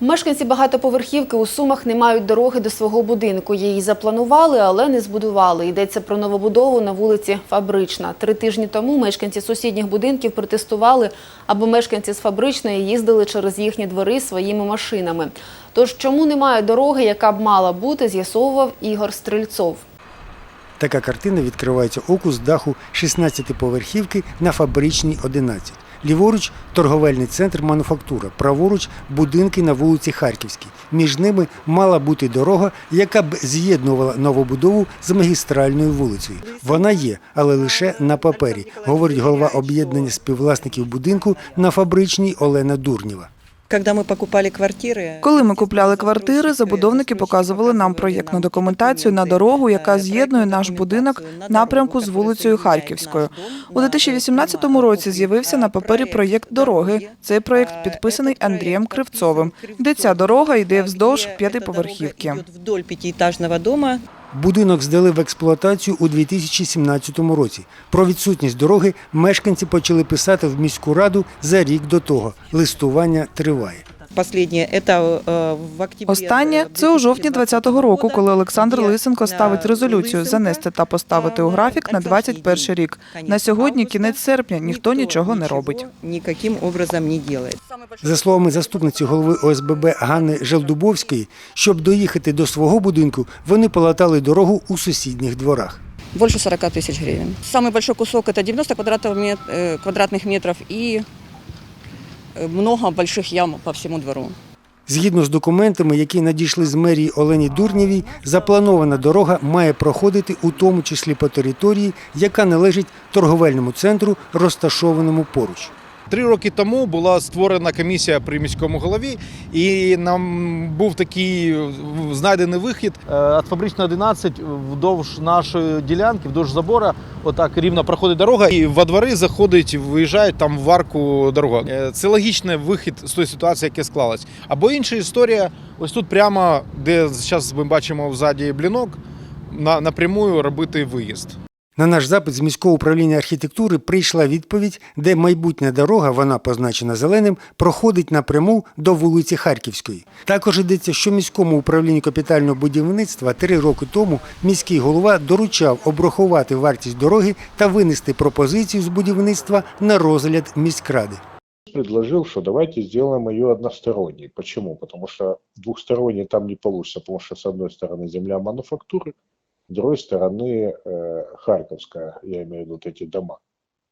Мешканці багатоповерхівки у Сумах не мають дороги до свого будинку. Її запланували, але не збудували. Йдеться про новобудову на вулиці Фабрична. Три тижні тому мешканці сусідніх будинків протестували, аби мешканці з Фабричної їздили через їхні двори своїми машинами. Тож чому немає дороги, яка б мала бути, з'ясовував Ігор Стрельцов. Така картина відкривається оку з даху 16-поверхівки на фабричній 11. Ліворуч торговельний центр мануфактура, праворуч будинки на вулиці Харківській. Між ними мала бути дорога, яка б з'єднувала новобудову з магістральною вулицею. Вона є, але лише на папері, говорить голова об'єднання співвласників будинку на фабричній Олена Дурнєва. Когда мы покупали квартиры, Коли ми купляли квартири, забудовники показували нам проєктну документацію на дорогу, яка з'єднує наш будинок напрямку з вулицею Харківською. У 2018 році з'явився на папері проєкт дороги. Цей проєкт підписаний Андрієм Кривцовим, де ця дорога йде вздовж п'ятиповерхівки. Идет вдоль пятиэтажного дома. Будинок здали в експлуатацію у 2017 році. Про відсутність дороги мешканці почали писати в міську раду за рік до того. Листування триває. Последнее это э, в октябре. Останнє це у жовтні 2020 року, коли Олександр Лисенко ставить резолюцію занести та поставити у графік на 21 рік. На сьогодні кінець серпня ніхто нічого не робить. Никаким образом не делает. За словами заступниці голови ОСББ Ганни Желдубовської, щоб доїхати до свого будинку, вони полатали дорогу у сусідніх дворах. Больше 40 тысяч гривен. Самый большой кусок это 90 квадратов мет- э, квадратных метров и э, много больших ям по всему двору. Згідно з документами, які надійшли з мерії Олені Дурнєвій, запланована дорога має проходити у тому числі по території, яка належить торговельному центру, розташованому поруч. Три роки тому була створена комісія при міському голові, і нам був такий знайдений вихід Е, від фабричної 11 вдовж нашої ділянки, вдовж забора. Отак рівно проходить дорога, і во двори заходить, виїжджають там в арку дорога. Е, Це логічний вихід з тої ситуації, яка склалась. Або інша історія, ось тут прямо, де зараз ми бачимо взаді блінок, на, напрямую робити виїзд. На наш запит з міського управління архітектури прийшла відповідь, де майбутня дорога, вона позначена зеленим, проходить напряму до вулиці Харківської. Також йдеться, що міському управлінню капітального будівництва три роки тому міський голова доручав обрахувати вартість дороги та винести пропозицію з будівництва на розгляд міськради. предложил, что давайте сделаем ее односторонней. Почему? Потому что двухсторонней там не получится, потому что с одной стороны земля мануфактуры, с другой стороны э, Харьковская, я имею в виду вот эти дома.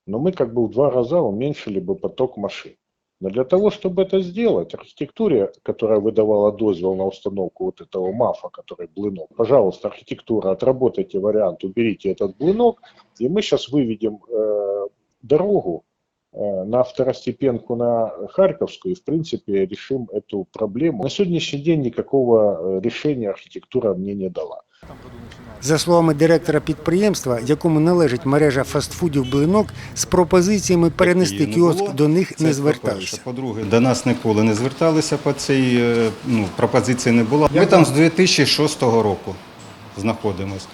Но мы как бы в два раза уменьшили бы поток машин. Но для того, чтобы это сделать, архитектуре, которая выдавала дозвол на установку вот этого МАФа, который блинок, пожалуйста, архитектура, отработайте вариант, уберите этот блинок, и мы сейчас выведем э, дорогу э, на второстепенку на Харьковскую и, в принципе, решим эту проблему. На сегодняшний день никакого э, решения архитектура мне не дала. За словами директора підприємства, якому належить мережа фастфудів «Блинок», з пропозиціями перенести кіоск до них не зверталися. По-друге, до нас ніколи не зверталися по цій е, ну, пропозиції не було. Ми там з 2006 року знаходимося.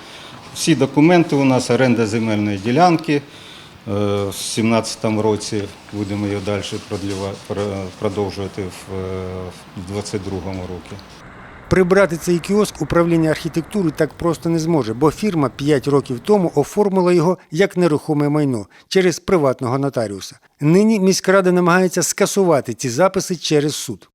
Всі документи у нас оренда земельної ділянки. Е, В 2017 році будемо її далі продовжувати в 2022 році. Прибрати цей кіоск управління архітектури так просто не зможе, бо фірма 5 років тому оформила його як нерухоме майно через приватного нотаріуса. Нині міськрада намагається скасувати ці записи через суд.